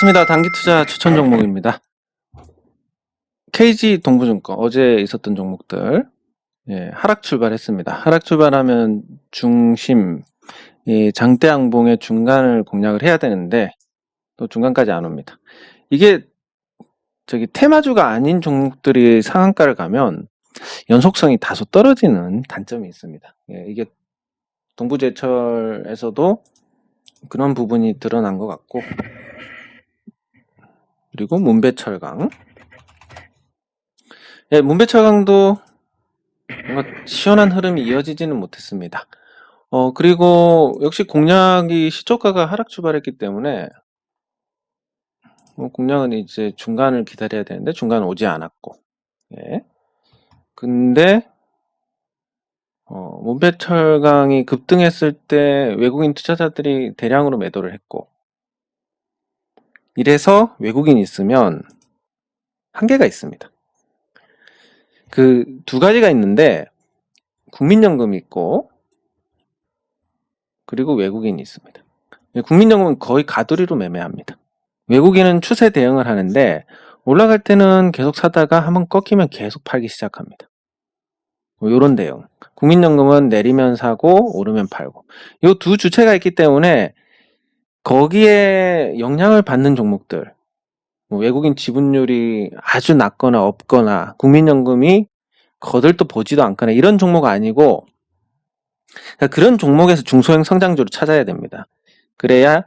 반갑습니다. 단기 투자 추천 종목입니다. KG 동부증권 어제 있었던 종목들 예, 하락 출발했습니다. 하락 출발하면 중심 이 장대 양봉의 중간을 공략을 해야 되는데 또 중간까지 안 옵니다. 이게 저기 테마주가 아닌 종목들이 상한가를 가면 연속성이 다소 떨어지는 단점이 있습니다. 예, 이게 동부제철에서도 그런 부분이 드러난 것 같고 그리고 문배철강. 예, 문배철강도 뭔가 시원한 흐름이 이어지지는 못했습니다. 어, 그리고 역시 공략이 시초가가 하락 출발했기 때문에 뭐 공략은 이제 중간을 기다려야 되는데 중간 오지 않았고. 예. 근데 어, 문배철강이 급등했을 때 외국인 투자자들이 대량으로 매도를 했고 이래서 외국인이 있으면 한계가 있습니다. 그 두 가지가 있는데 국민연금이 있고 그리고 외국인이 있습니다. 국민연금은 거의 가두리로 매매합니다. 외국인은 추세 대응을 하는데 올라갈 때는 계속 사다가 한번 꺾이면 계속 팔기 시작합니다. 뭐 요런 대응. 국민연금은 내리면 사고 오르면 팔고. 요두 주체가 있기 때문에 거기에 영향을 받는 종목들, 뭐 외국인 지분율이 아주 낮거나 없거나 국민연금이 거들떠 보지도 않거나 이런 종목 아니고 그러니까 그런 종목에서 중소형 성장주를 찾아야 됩니다. 그래야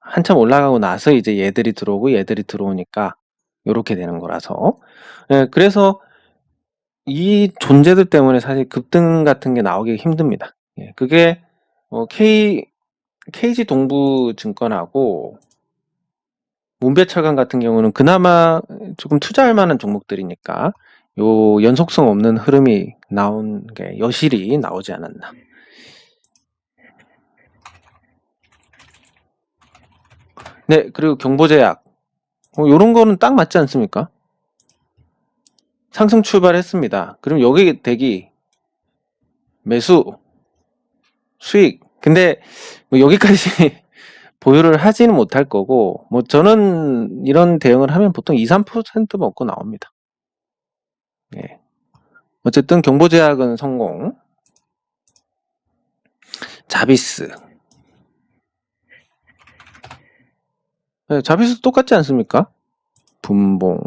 한참 올라가고 나서 이제 얘들이 들어오고 얘들이 들어오니까 이렇게 되는 거라서 예, 그래서 이 존재들 때문에 사실 급등 같은 게 나오기 힘듭니다. 예, 그게 어, K KG 동부증권하고 문배철강 같은 경우는 그나마 조금 투자할 만한 종목들이니까 요 연속성 없는 흐름이 나온 게 여실히 나오지 않았나. 네, 그리고 경보제약. 어, 요런 거는 딱 맞지 않습니까? 상승 출발했습니다. 그럼 여기 대기, 매수, 수익. 근데 뭐 여기까지 보유를 하지는 못할 거고, 뭐 저는 이런 대응을 하면 보통 2, 3% 먹고 나옵니다. 예. 어쨌든 경보제약은 성공. 자비스. 네, 자비스 똑같지 않습니까? 분봉.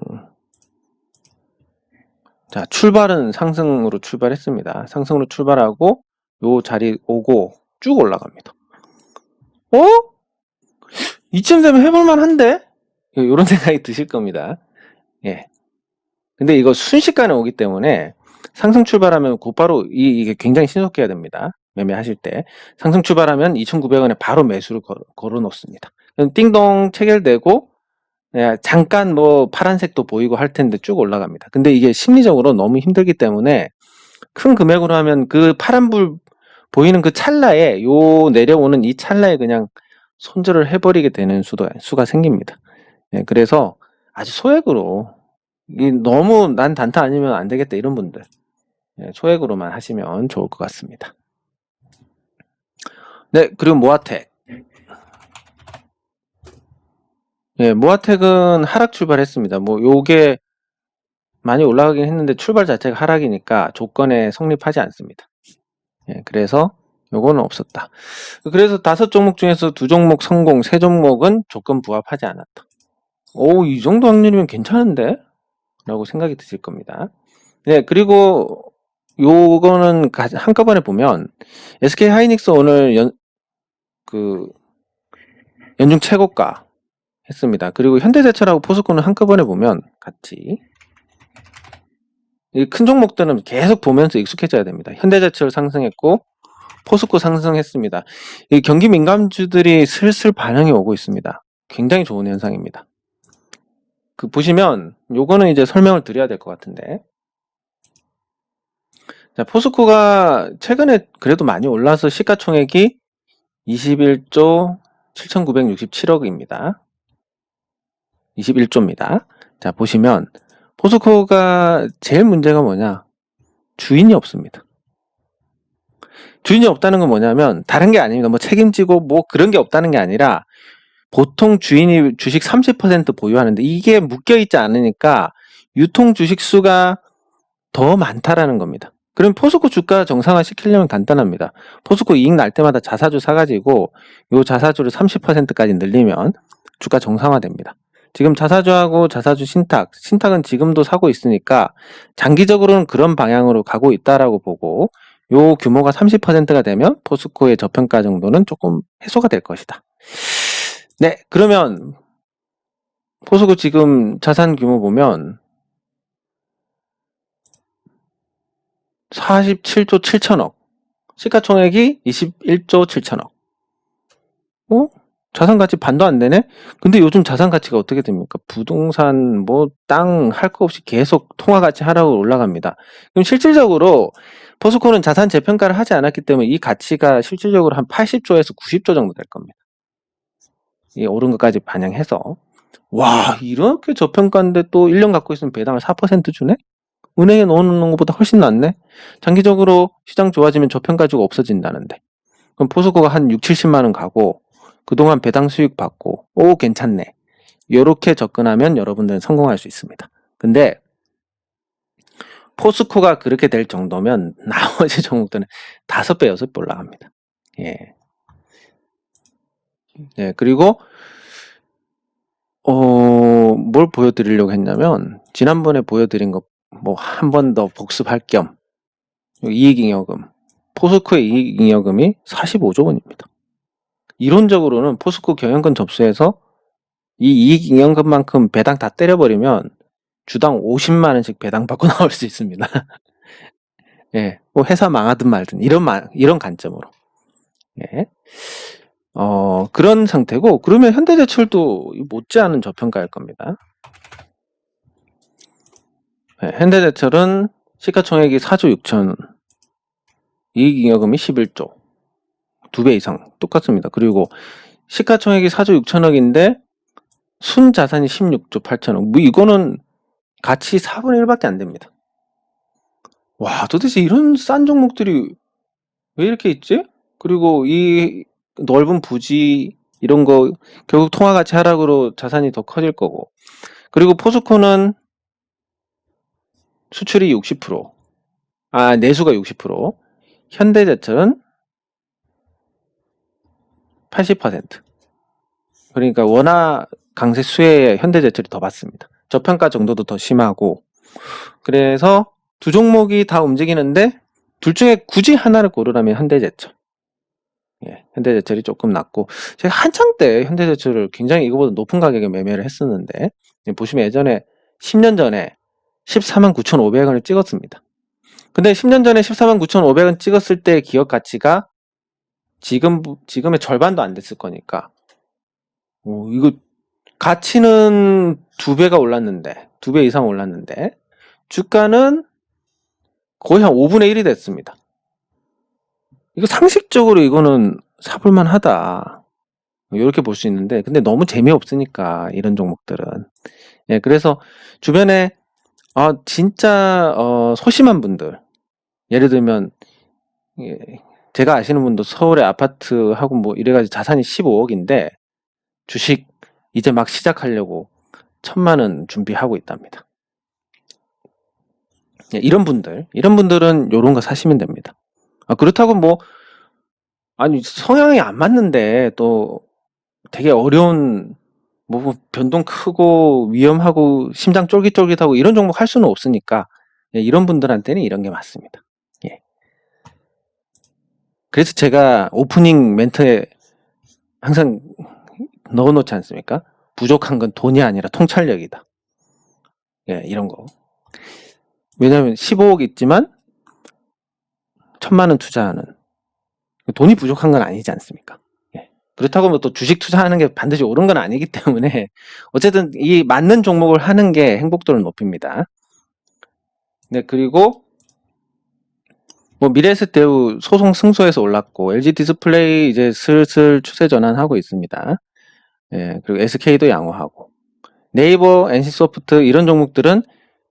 자, 출발은 상승으로 출발했습니다. 상승으로 출발하고 요 자리 오고 쭉 올라갑니다. 어? 이쯤 되면 해볼만 한데? 이런 생각이 드실 겁니다. 예. 근데 이거 순식간에 오기 때문에 상승 출발하면 곧바로 이, 이게 굉장히 신속해야 됩니다. 매매하실 때. 상승 출발하면 2,900원에 바로 매수를 걸, 걸어 놓습니다. 띵동 체결되고 예, 잠깐 뭐 파란색도 보이고 할 텐데 쭉 올라갑니다. 근데 이게 심리적으로 너무 힘들기 때문에 큰 금액으로 하면 그 파란불 보이는 그 찰나에 요 내려오는 이 찰나에 그냥 손절을 해버리게 되는 수도, 수가 생깁니다. 예, 그래서 아주 소액으로 이 너무 난 단타 아니면 안 되겠다 이런 분들 예, 소액으로만 하시면 좋을 것 같습니다. 네, 그리고 모아텍. 예, 모아텍은 하락 출발했습니다. 뭐 요게 많이 올라가긴 했는데 출발 자체가 하락이니까 조건에 성립하지 않습니다. 예, 그래서 요거는 없었다. 그래서 다섯 종목 중에서 두 종목 성공, 세 종목은 조건 부합하지 않았다. 오, 이 정도 확률이면 괜찮은데? 라고 생각이 드실 겁니다. 네, 그리고 요거는 한꺼번에 보면 SK 하이닉스 오늘 연, 그, 연중 최고가 했습니다. 그리고 현대제철하고 포스코는 한꺼번에 보면 같이 이 큰 종목들은 계속 보면서 익숙해져야 됩니다. 현대제철 상승했고 포스코 상승했습니다. 이 경기 민감주들이 슬슬 반영이 오고 있습니다. 굉장히 좋은 현상입니다. 그 보시면 요거는 이제 설명을 드려야 될 것 같은데 자 포스코가 최근에 그래도 많이 올라서 시가총액이 21조 7,967억입니다. 21조입니다. 자, 보시면 포스코가 제일 문제가 뭐냐? 주인이 없습니다. 주인이 없다는 건 뭐냐면 다른 게 아닙니다. 뭐 책임지고 뭐 그런 게 없다는 게 아니라 보통 주인이 주식 30% 보유하는데 이게 묶여 있지 않으니까 유통 주식 수가 더 많다라는 겁니다. 그럼 포스코 주가 정상화 시키려면 간단합니다. 포스코 이익 날 때마다 자사주 사가지고 요 자사주를 30%까지 늘리면 주가 정상화됩니다. 지금 자사주하고 자사주 신탁, 신탁은 지금도 사고 있으니까 장기적으로는 그런 방향으로 가고 있다라고 보고 요 규모가 30%가 되면 포스코의 저평가 정도는 조금 해소가 될 것이다. 네, 그러면 포스코 지금 자산 규모 보면 47조 7천억, 시가총액이 21조 7천억. 어? 자산 가치 반도 안 되네? 근데 요즘 자산 가치가 어떻게 됩니까? 부동산, 뭐, 땅, 할 거 없이 계속 통화 가치 하락으로 올라갑니다. 그럼 실질적으로 포스코는 자산 재평가를 하지 않았기 때문에 이 가치가 실질적으로 한 80조에서 90조 정도 될 겁니다. 이 오른 것까지 반영해서. 와, 이렇게 저평가인데 또 1년 갖고 있으면 배당을 4% 주네? 은행에 넣어놓는 것보다 훨씬 낫네? 장기적으로 시장 좋아지면 저평가 주고 없어진다는데. 그럼 포스코가 한 6, 70만원 가고, 그동안 배당 수익 받고, 오, 괜찮네. 요렇게 접근하면 여러분들은 성공할 수 있습니다. 근데, 포스코가 그렇게 될 정도면 나머지 종목들은 다섯 배, 여섯 배 올라갑니다. 예. 예, 그리고, 어, 뭘 보여드리려고 했냐면, 지난번에 보여드린 거, 뭐, 한 번 더 복습할 겸, 이익잉여금. 포스코의 이익잉여금이 45조 원입니다. 이론적으로는 포스코 경영권 접수해서 이 이익 잉여금만큼 배당 다 때려버리면 주당 50만 원씩 배당 받고 나올 수 있습니다. 예, 뭐 회사 망하든 말든 이런 마- 이런 관점으로. 예. 어, 그런 상태고 그러면 현대제철도 못지않은 저평가일 겁니다. 예, 현대제철은 시가총액이 4조 6천, 이익잉여금이 11조, 두 배 이상 똑같습니다. 그리고 시가총액이 4조 6천억인데 순 자산이 16조 8천억. 뭐 이거는 가치 4분의 1밖에 안 됩니다. 와, 도대체 이런 싼 종목들이 왜 이렇게 있지? 그리고 이 넓은 부지 이런 거 결국 통화 가치 하락으로 자산이 더 커질 거고. 그리고 포스코는 수출이 60%, 아, 내수가 60%, 현대제철은 80%. 그러니까 원화 강세 수혜에 현대제철이 더 받습니다. 저평가 정도도 더 심하고. 그래서 두 종목이 다 움직이는데 둘 중에 굳이 하나를 고르라면 현대제철. 예, 현대제철이 조금 낮고 제가 한창 때 현대제철을 굉장히 이거보다 높은 가격에 매매를 했었는데 보시면 예전에 10년 전에 14만 9,500원을 찍었습니다. 근데 10년 전에 14만 9,500원 찍었을 때 기업 가치가 지금 지금의 절반도 안 됐을 거니까 오, 이거 가치는 두 배가 올랐는데 두 배 이상 올랐는데 주가는 거의 한 5분의 1이 됐습니다. 이거 상식적으로 이거는 사볼만 하다. 이렇게 볼 수 있는데, 근데 너무 재미없으니까, 이런 종목들은. 예, 그래서 주변에, 아, 진짜, 어, 소심한 분들. 예를 들면, 예, 제가 아시는 분도 서울에 아파트하고 뭐 이래가지고 자산이 15억인데, 주식 이제 막 시작하려고 천만 원 준비하고 있답니다. 예, 이런 분들, 이런 분들은 요런 거 사시면 됩니다. 아, 그렇다고 뭐, 아니, 성향이 안 맞는데, 또, 되게 어려운, 뭐, 변동 크고, 위험하고, 심장 쫄깃쫄깃하고, 이런 종목 할 수는 없으니까, 예, 이런 분들한테는 이런 게 맞습니다. 예. 그래서 제가 오프닝 멘트에 항상 넣어놓지 않습니까? 부족한 건 돈이 아니라 통찰력이다. 예, 이런 거. 왜냐면 15억 있지만, 천만 원 투자하는 돈이 부족한 건 아니지 않습니까? 예. 그렇다고 뭐 또 주식 투자하는 게 반드시 옳은 건 아니기 때문에 어쨌든 이 맞는 종목을 하는 게 행복도를 높입니다. 네 그리고 뭐 미래에셋대우 소송 승소해서 올랐고 LG 디스플레이 이제 슬슬 추세 전환하고 있습니다. 예 그리고 SK도 양호하고 네이버, NC소프트 이런 종목들은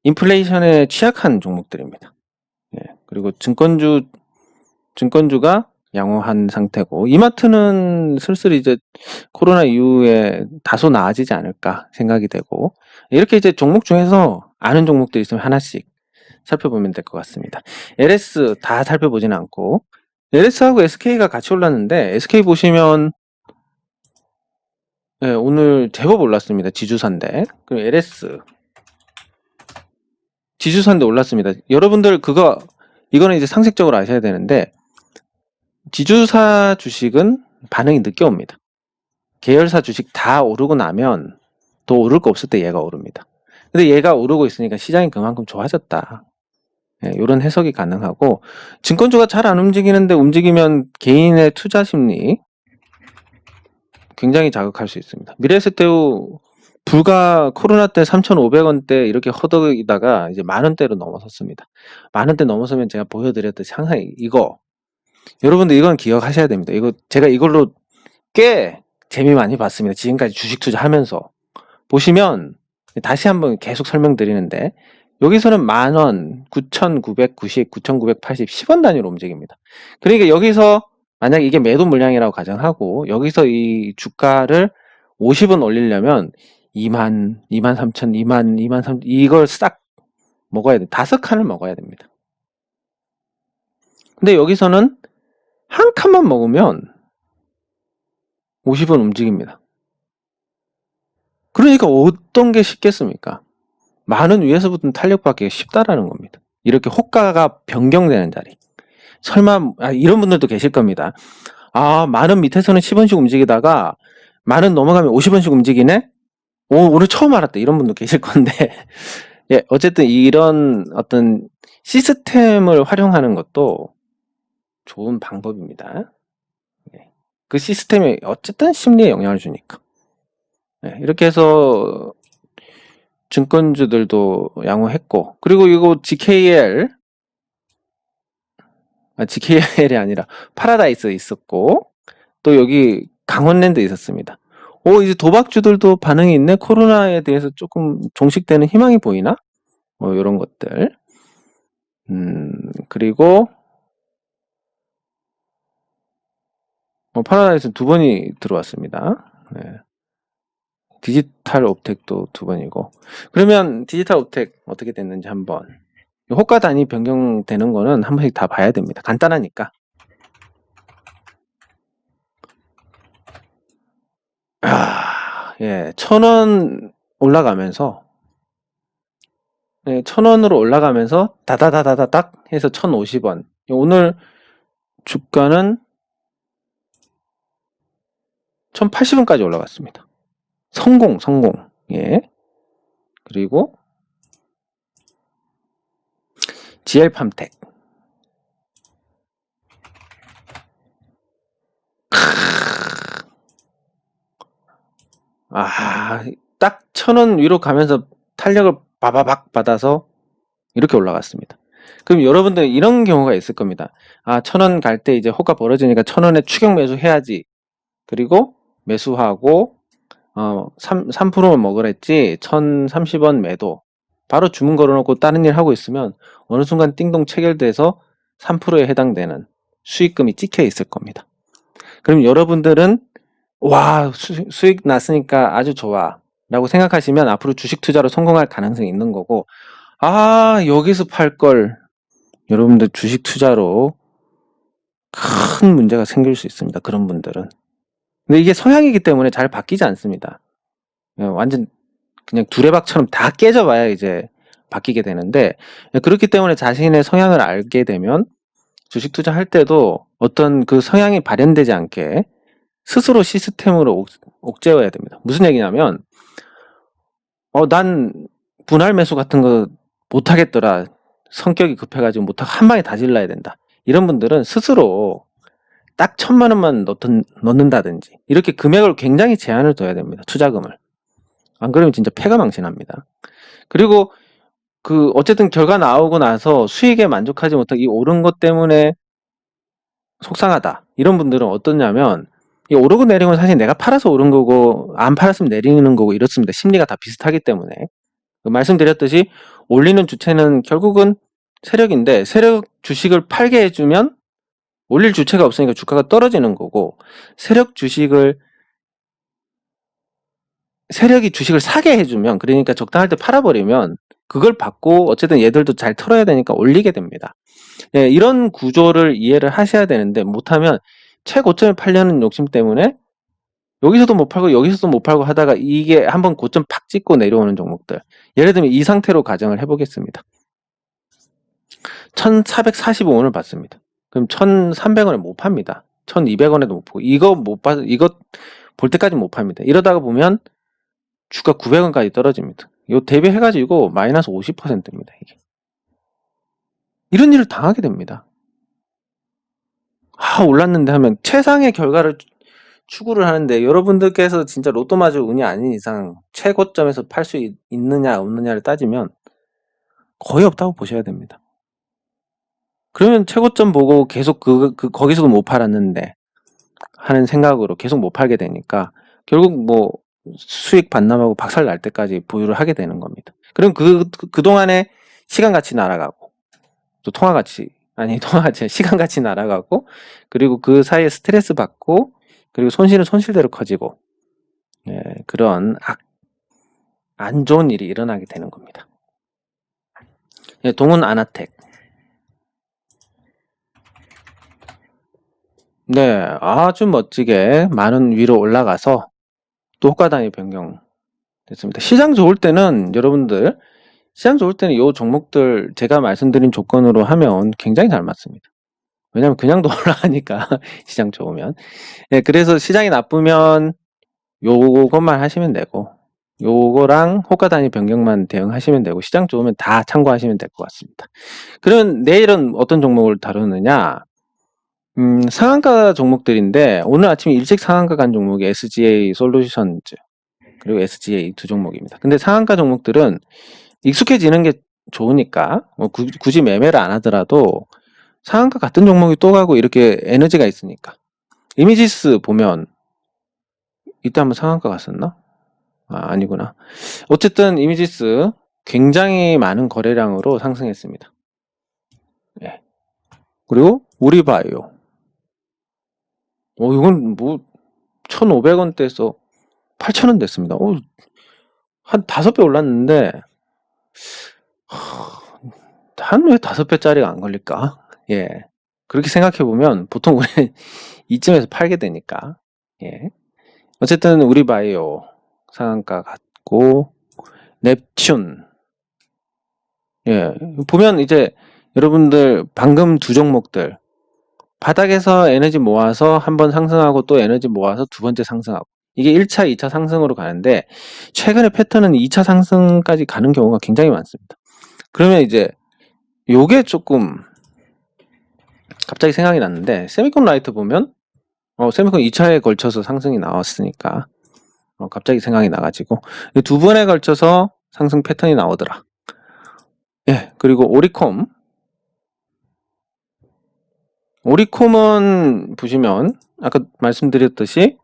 인플레이션에 취약한 종목들입니다. 예, 그리고 증권주 증권주가 양호한 상태고 이마트는 슬슬 이제 코로나 이후에 다소 나아지지 않을까 생각이 되고 이렇게 이제 종목 중에서 아는 종목들이 있으면 하나씩 살펴보면 될 것 같습니다. LS 다 살펴보지는 않고 LS하고 SK가 같이 올랐는데 SK 보시면 네, 오늘 제법 올랐습니다. 지주사인데 그리고 LS 지주사인데 올랐습니다. 여러분들 그거 이거는 이제 상식적으로 아셔야 되는데 지주사 주식은 반응이 늦게 옵니다. 계열사 주식 다 오르고 나면 더 오를 거 없을 때 얘가 오릅니다. 근데 얘가 오르고 있으니까 시장이 그만큼 좋아졌다. 예, 이런 해석이 가능하고 증권주가 잘 안 움직이는데 움직이면 개인의 투자 심리 굉장히 자극할 수 있습니다. 미래에셋대우 불과 코로나 때 3,500원대 이렇게 허덕이다가 이제 만 원대로 넘어섰습니다. 만 원대 넘어서면 제가 보여드렸듯이 항상 이거 여러분들 이건 기억하셔야 됩니다. 이거 제가 이걸로 꽤 재미 많이 봤습니다. 지금까지 주식 투자하면서 보시면 다시 한번 계속 설명드리는데 여기서는 만 원, 9,990, 9,980, 10원 단위로 움직입니다. 그러니까 여기서 만약 이게 매도 물량이라고 가정하고 여기서 이 주가를 50원 올리려면 2만, 2만 3천, 2만, 2만 3 이걸 싹 먹어야 돼. 다섯 칸을 먹어야 됩니다. 근데 여기서는 한 칸만 먹으면 50원 움직입니다. 그러니까 어떤 게 쉽겠습니까? 많은 위에서부터 탄력받기가 쉽다라는 겁니다. 이렇게 호가가 변경되는 자리. 설마 아, 이런 분들도 계실 겁니다. 아, 만 원 밑에서는 10원씩 움직이다가 만 원 넘어가면 50원씩 움직이네? 오, 오늘 처음 알았다. 이런 분도 계실 건데. 예, 어쨌든 이런 어떤 시스템을 활용하는 것도 좋은 방법입니다. 예. 그 시스템이 어쨌든 심리에 영향을 주니까. 예, 이렇게 해서 증권주들도 양호했고 그리고 이거 GKL 아, GKL이 아니라 파라다이스 있었고 또 여기 강원랜드 있었습니다. 오 이제 도박주들도 반응이 있네. 코로나에 대해서 조금 종식되는 희망이 보이나? 뭐 이런 것들. 음 그리고 어, 파라다이스 두 번이 들어왔습니다. 네. 디지털 옵텍도 두 번이고 그러면 디지털 옵텍 어떻게 됐는지 한번 호가 단위 변경되는 거는 한 번씩 다 봐야 됩니다. 간단하니까. 아, 예, 천 원 올라가면서 네, 천 원으로 올라가면서 다다다다다딱 해서 천 오십 원 오늘 주가는 천 팔십 원까지 올라갔습니다. 성공, 성공. 예. 그리고 GL 팜텍. 아, 딱 천 원 위로 가면서 탄력을 바바박 받아서 이렇게 올라갔습니다. 그럼 여러분들 이런 경우가 있을 겁니다. 아, 천 원 갈 때 이제 호가 벌어지니까 천 원에 추격 매수 해야지. 그리고 매수하고 어, 3, 3%만 먹으랬지 1030 원 매도 바로 주문 걸어 놓고 다른 일 하고 있으면 어느 순간 띵동 체결돼서 3%에 해당되는 수익금이 찍혀 있을 겁니다. 그럼 여러분들은 와 수, 수익 났으니까 아주 좋아 라고 생각하시면 앞으로 주식 투자로 성공할 가능성이 있는 거고 아 여기서 팔 걸 여러분들 주식 투자로 큰 문제가 생길 수 있습니다. 그런 분들은 근데 이게 성향이기 때문에 잘 바뀌지 않습니다. 예, 완전 그냥 두레박처럼 다 깨져봐야 이제 바뀌게 되는데 예, 그렇기 때문에 자신의 성향을 알게 되면 주식 투자할 때도 어떤 그 성향이 발현되지 않게 스스로 시스템으로 옥, 죄어야 됩니다. 무슨 얘기냐면 어 난 분할 매수 같은 거 못하겠더라. 성격이 급해가지고 못하고 한 방에 다 질러야 된다. 이런 분들은 스스로 딱 천만 원만 넣든, 넣는다든지 이렇게 금액을 굉장히 제한을 둬야 됩니다. 투자금을. 안 그러면 진짜 폐가 망신합니다. 그리고 그 어쨌든 결과 나오고 나서 수익에 만족하지 못하고 이 오른 것 때문에 속상하다. 이런 분들은 어떠냐면 이 오르고 내리는 건 사실 내가 팔아서 오른 거고 안 팔았으면 내리는 거고 이렇습니다. 심리가 다 비슷하기 때문에 그 말씀드렸듯이 올리는 주체는 결국은 세력인데 세력 주식을 팔게 해주면 올릴 주체가 없으니까 주가가 떨어지는 거고 세력 주식을 세력이 주식을 사게 해주면 그러니까 적당할 때 팔아버리면 그걸 받고 어쨌든 얘들도 잘 털어야 되니까 올리게 됩니다. 예, 이런 구조를 이해를 하셔야 되는데 못하면 최고점에 팔려는 욕심 때문에 여기서도 못 팔고 여기서도 못 팔고 하다가 이게 한번 고점 팍 찍고 내려오는 종목들 예를 들면 이 상태로 가정을 해보겠습니다. 1445원을 받습니다. 그럼 1300원에 못 팝니다. 1200원에도 못 보고 이거 못 봐, 이거 볼 때까지 못 팝니다. 이러다가 보면 주가 900원까지 떨어집니다. 요 대비해가지고 마이너스 50%입니다. 이게. 이런 일을 당하게 됩니다. 아, 올랐는데 하면 최상의 결과를 추구를 하는데 여러분들께서 진짜 로또 맞을 운이 아닌 이상 최고점에서 팔 수 있느냐 없느냐를 따지면 거의 없다고 보셔야 됩니다. 그러면 최고점 보고 계속 그, 그 거기서도 못 팔았는데 하는 생각으로 계속 못 팔게 되니까 결국 뭐 수익 반납하고 박살 날 때까지 보유를 하게 되는 겁니다. 그럼 그, 그, 그 동안에 시간 같이 날아가고, 또 통화 같이, 아니, 통화 같이, 시간 같이 날아가고, 그리고 그 사이에 스트레스 받고, 그리고 손실은 손실대로 커지고, 예, 그런 악, 안 좋은 일이 일어나게 되는 겁니다. 예, 동은 아나텍. 네, 아주 멋지게 많은 위로 올라가서 또 호가 단위 변경 됐습니다. 시장 좋을 때는 여러분들 시장 좋을 때는 이 종목들 제가 말씀드린 조건으로 하면 굉장히 잘 맞습니다. 왜냐면 그냥 도 올라가니까 시장 좋으면 네, 그래서 시장이 나쁘면 요것만 하시면 되고 요거랑 호가 단위 변경만 대응하시면 되고 시장 좋으면 다 참고하시면 될 것 같습니다. 그러면 내일은 어떤 종목을 다루느냐 음, 상한가 종목들인데 오늘 아침에 일찍 상한가 간 종목이 SGA 솔루션즈 그리고 SGA 두 종목입니다. 근데 상한가 종목들은 익숙해지는 게 좋으니까 뭐 구, 굳이 매매를 안 하더라도 상한가 같은 종목이 또 가고 이렇게 에너지가 있으니까 이미지스 보면 이때 한번 상한가 갔었나? 아, 아니구나. 어쨌든 이미지스 굉장히 많은 거래량으로 상승했습니다. 예. 그리고 우리바이오 어, 이건 뭐, 1,500원대에서 8,000원 됐습니다. 어, 한 5배 올랐는데, 한왜 5배짜리가 안 걸릴까? 예. 그렇게 생각해 보면, 보통 우리 이쯤에서 팔게 되니까, 예. 어쨌든, 우리 바이오 상한가 같고, 넵튠. 예. 보면 이제, 여러분들, 방금 두 종목들, 바닥에서 에너지 모아서 한 번 상승하고 또 에너지 모아서 두 번째 상승하고 이게 1차, 2차 상승으로 가는데 최근의 패턴은 2차 상승까지 가는 경우가 굉장히 많습니다. 그러면 이제 요게 조금 갑자기 생각이 났는데 세미콘 라이트 보면 어, 세미콘 2차에 걸쳐서 상승이 나왔으니까 어, 갑자기 생각이 나가지고 두 번에 걸쳐서 상승 패턴이 나오더라. 예, 그리고 오리콤 오리콤은 보시면 아까 말씀드렸듯이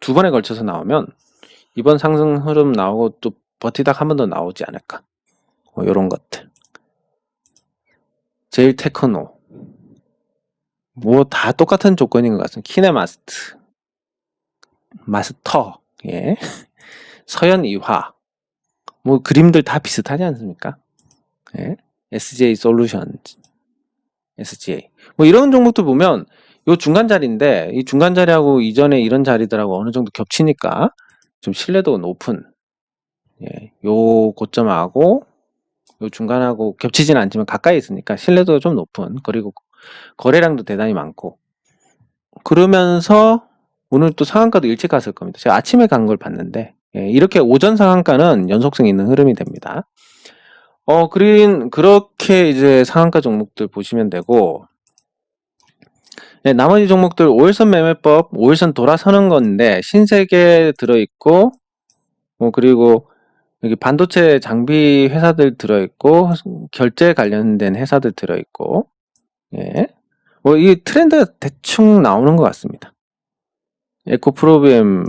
두 번에 걸쳐서 나오면 이번 상승 흐름 나오고 또 버티다가 한번 더 나오지 않을까. 뭐 이런 것들. 제일 테크노. 뭐 다 똑같은 조건인 것 같습니다. 키네마스트. 마스터. 예. 서현 이화. 뭐 그림들 다 비슷하지 않습니까? 예. SJ 솔루션 SGA. 뭐 이런 종목도 보면 요 중간 자리인데 이 중간 자리하고 이전에 이런 자리들하고 어느 정도 겹치니까 좀 신뢰도가 높은 예, 요 고점하고 요 중간하고 겹치진 않지만 가까이 있으니까 신뢰도가 좀 높은 그리고 거래량도 대단히 많고 그러면서 오늘 또 상한가도 일찍 갔을 겁니다. 제가 아침에 간 걸 봤는데 예, 이렇게 오전 상한가는 연속성 있는 흐름이 됩니다. 어, 그린, 그렇게 이제 상한가 종목들 보시면 되고, 네, 나머지 종목들 5일선 매매법, 5일선 돌아서는 건데, 신세계 들어있고, 뭐, 그리고 여기 반도체 장비 회사들 들어있고, 결제 관련된 회사들 들어있고, 예. 뭐, 이 트렌드가 대충 나오는 것 같습니다. 에코프로비엠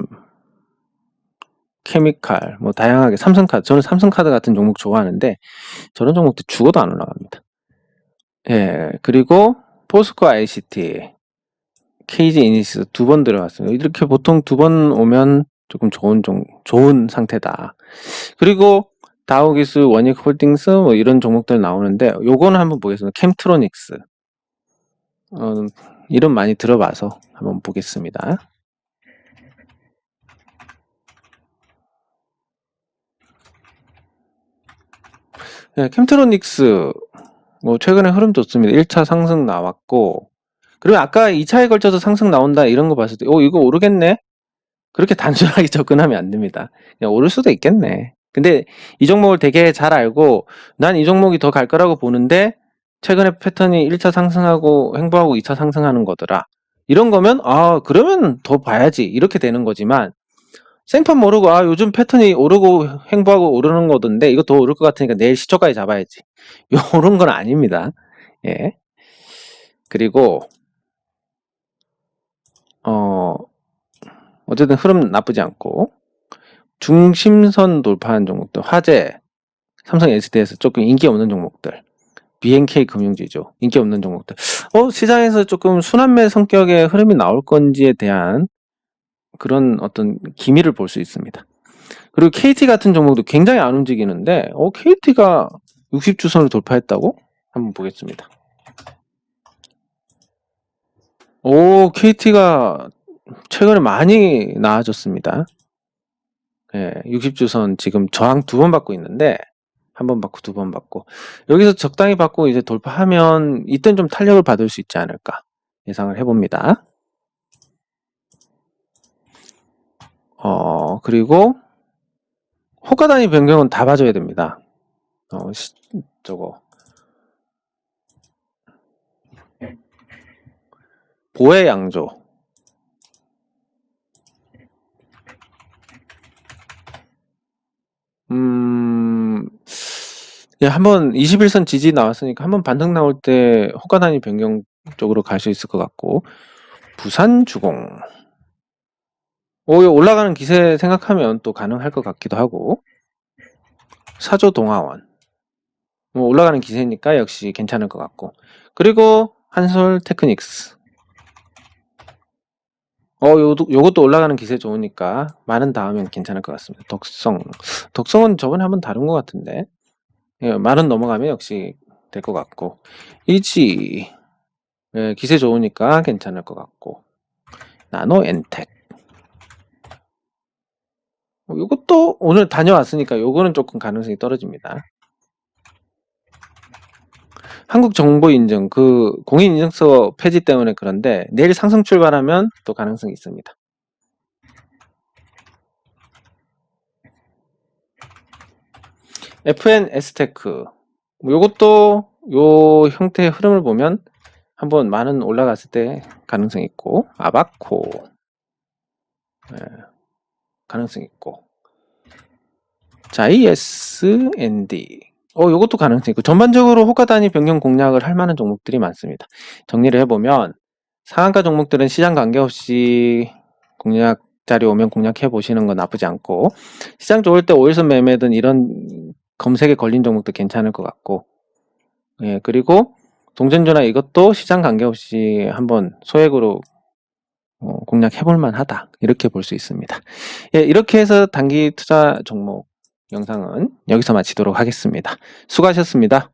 케미칼, 뭐 다양하게 삼성카드, 저는 삼성카드 같은 종목 좋아하는데 저런 종목들 죽어도 안 올라갑니다. 예, 그리고 포스코 ICT, KG 이니시스 두 번 들어갔어요. 이렇게 보통 두 번 오면 조금 좋은 종, 좋은 상태다. 그리고 다우 기스, 원익 홀딩스 뭐 이런 종목들 나오는데 요거는 한번 보겠습니다. 캠트로닉스. 어, 이름 많이 들어봐서 한번 보겠습니다. 네, 캠트로닉스 뭐 최근에 흐름 좋습니다. 1차 상승 나왔고 그리고 아까 2차에 걸쳐서 상승 나온다 이런 거 봤을 때 어, 이거 오르겠네? 그렇게 단순하게 접근하면 안 됩니다. 그냥 오를 수도 있겠네. 근데 이 종목을 되게 잘 알고 난 이 종목이 더 갈 거라고 보는데 최근에 패턴이 1차 상승하고 횡보하고 2차 상승하는 거더라. 이런 거면 아 그러면 더 봐야지 이렇게 되는 거지만 생판 모르고 아 요즘 패턴이 오르고 횡보하고 오르는 거던데 더 오를 것 같으니까 내일 시초가에 잡아야지. 요런 건 아닙니다. 예. 그리고 어 어쨌든 흐름 나쁘지 않고 중심선 돌파한 종목들 화재 삼성 SD에서 조금 인기 없는 종목들 BNK 금융지죠 인기 없는 종목들 어 시장에서 조금 순환매 성격의 흐름이 나올 건지에 대한 그런 어떤 기미를 볼 수 있습니다 그리고 KT 같은 종목도 굉장히 안 움직이는데 어 KT가 60주선을 돌파했다고 한번 보겠습니다 오 KT가 최근에 많이 나아졌습니다. 예, 60주선 지금 저항 두 번 받고 있는데 한 번 받고 두 번 받고 여기서 적당히 받고 이제 돌파하면 이땐 좀 탄력을 받을 수 있지 않을까 예상을 해봅니다. 어 그리고 호가 단위 변경은 다 봐줘야 됩니다. 어 시, 저거. 보혜 양조. 음, 예, 한번 21선 지지 나왔으니까 한번 반등 나올 때 호가 단위 변경 쪽으로 갈 수 있을 것 같고. 부산 주공 오 올라가는 기세 생각하면 또 가능할 것 같기도 하고 사조 동아원 뭐 올라가는 기세니까 역시 괜찮을 것 같고 그리고 한솔 테크닉스 어, 요도, 요것도 올라가는 기세 좋으니까 많은 다음엔 괜찮을 것 같습니다. 독성. 독성은 저번에 한번 다룬 것 같은데. 예, 말은 넘어가면 역시 될 것 같고. 이지. 예, 기세 좋으니까 괜찮을 것 같고. 나노 엔텍. 어, 요것도 오늘 다녀왔으니까 요거는 조금 가능성이 떨어집니다. 한국 정보 인증 그 공인 인증서 폐지 때문에 그런데 내일 상승 출발하면 또 가능성이 있습니다. FN S테크 뭐 요것도 요 형태의 흐름을 보면 한번 많은 올라갔을 때 가능성이 있고 아바코 네, 가능성이 있고. JSND 어, 요것도 가능성이 있고, 전반적으로 호가 단위 변경 공략을 할 만한 종목들이 많습니다. 정리를 해보면, 상한가 종목들은 시장 관계없이 공략 자리 오면 공략해 보시는 건 나쁘지 않고, 시장 좋을 때 5일선 매매든 이런 검색에 걸린 종목도 괜찮을 것 같고, 예, 그리고 동전주나 이것도 시장 관계없이 한번 소액으로 어, 공략해 볼 만하다. 이렇게 볼 수 있습니다. 예, 이렇게 해서 단기 투자 종목 영상은 여기서 마치도록 하겠습니다. 수고하셨습니다.